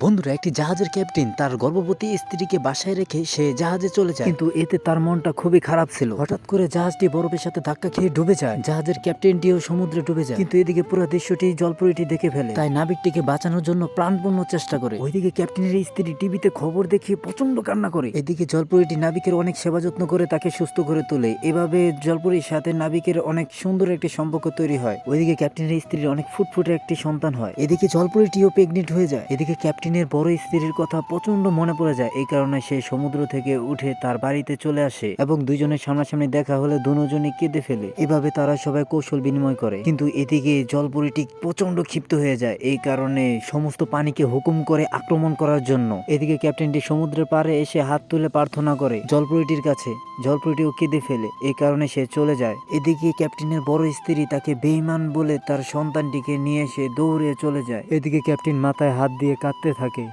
বন্ধুরা একটি জাহাজের ক্যাপ্টেন তার গর্ভবতী স্ত্রীকে বাসায় রেখে সে জাহাজে চলে যায়। কিন্তু এতে তার মনটা খুবই খারাপ ছিল। হঠাৎ করে জাহাজটি বরফের সাথে ধাক্কা খেয়ে ডুবে যায়। জাহাজের ক্যাপ্টেনটিও সমুদ্রে ডুবে যায়। কিন্তু এদিকে পুরো দৃশ্যটি জলপরিটি দেখে ফেলে। তাই নাবিকটিকে বাঁচানোর জন্য প্রাণপূর্ণ চেষ্টা করে। ওইদিকে ক্যাপ্টেনের স্ত্রী টিভিতে খবর দেখিয়ে প্রচণ্ড কান্না করে। এদিকে জলপরিটি নাবিকের অনেক সেবা যত্ন করে তাকে সুস্থ করে তোলে। এভাবে জলপরির সাথে নাবিকের অনেক সুন্দর একটি সম্পর্ক তৈরি হয়। ওইদিকে ক্যাপ্টেনের স্ত্রীর অনেক ফুটফুটে একটি সন্তান হয়। এদিকে জলপরিটিও প্রেগনেন্ট হয়ে যায়। এদিকে ক্যাপ্টেনের বড় স্ত্রীর কথা প্রচণ্ড মনে পড়ে যায়। এই কারণে সে সমুদ্র থেকে উঠে তার বাড়িতে চলে আসে এবং দুজনের সামনাসামনি দেখা হলে দুজনই কেঁদে ফেলে। এভাবে তারা সবাই কৌশল বিনিময় করে। কিন্তু এদিকে জলপরিটি প্রচণ্ড ক্ষিপ্ত হয়ে যায়। এই কারণে সমস্ত পানিকে হুকুম করে আক্রমণ করার জন্য। এদিকে ক্যাপ্টেনটি সমুদ্রের পাড়ে এসে হাত তুলে প্রার্থনা করে জলপরিটির কাছে। জলপরিটিও কেঁদে ফেলে। এই কারণে সে চলে যায়। এদিকে ক্যাপ্টেনের বড় স্ত্রী তাকে বেইমান বলে তার সন্তানটিকে নিয়ে এসে দৌড়ে চলে যায়। এদিকে ক্যাপ্টেন মাথায় হাত দিয়ে কাঁদতে থাকে।